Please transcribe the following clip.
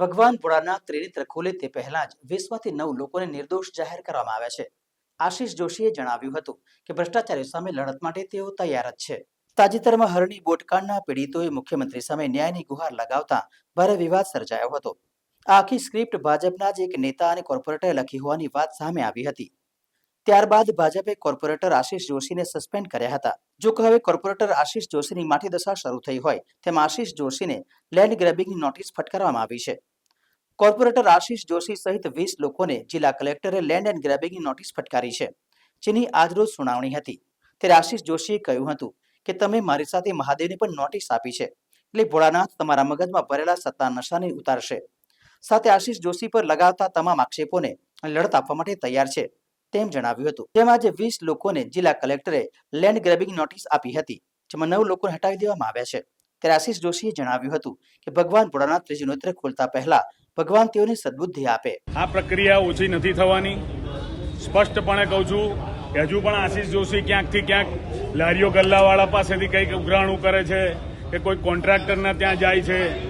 ભગવાન ભોળાનાથ ત્રિનેત્ર ખોલે તે પહેલા જ વીસમાંથી નવ લોકોને નિર્દોષ જાહેર કરવામાં આવ્યા છે. આશીષ જોશીએ જણાવ્યું હતું કે ભ્રષ્ટાચારીઓ સામે લડત માટે તેઓ તૈયાર જ છે. તાજેતરમાં હરણી બોટકાંડના પીડિતોએ મુખ્યમંત્રી સામે ન્યાયની ગુહાર લગાવતા ભારે વિવાદ સર્જાયો હતો. આ આખી સ્ક્રિપ્ટ ભાજપના જ એક નેતા અને કોર્પોરેટરે લખી હોવાની વાત સામે આવી હતી. ત્યારબાદ ભાજપે કોર્પોરેટર આશીષ જોશીને સસ્પેન્ડ કર્યા હતા. જો કે હવે કોર્પોરેટર આશીષ જોશીની માઠી દશા શરૂ થઈ હોય, તેમ આશીષ જોશીને લેન્ડ ગ્રેબિંગની નોટિસ ફટકારવામાં આવી છે. કોર્પોરેટર આશીષ જોશી સહિત વીસ લોકોને જિલ્લા કલેક્ટરે લેન્ડ એન્ડ ગ્રેબિંગની નોટિસ ફટકારી છે, જેની આજરોજ સુનાવણી હતી. ત્યારે આશીષ જોશીએ કહ્યું હતું કે, તમે મારી સાથે મહાદેવને પણ નોટિસ આપી છે, એટલે ભોળાનાથ તમારા મગજમાં ભરેલા સત્તા નશાને ઉતારશે. સાથે આશીષ જોશી પર લગાવતા તમામ આક્ષેપોને લડત આપવા માટે તૈયાર છે, તેમ જણાવ્યું હતું. જેમાં આજે વીસ લોકોને જિલ્લા કલેક્ટરે લેન્ડ ગ્રેબિંગ નોટિસ આપી હતી, જેમાં નવ લોકોને હટાવી દેવામાં આવ્યા છે. ત્યારે આશીષ જોશીએ જણાવ્યું હતું કે, ભગવાન ભોળાનાથ ત્રીજું નેત્ર ખોલતા પહેલા ભગવાન તેઓને સદબુદ્ધિ આપે. આ પ્રક્રિયા ઓછી નથી થવાની. સ્પષ્ટપણે કહું છું કે હજુ પણ આશીષ જોશી ક્યાંકથી ક્યાંક લારીઓ ગલ્લાવાળા પાસેથી કંઈક ઉઘરાણું કરે છે કે કોઈ કોન્ટ્રાક્ટરના ત્યાં જાય છે.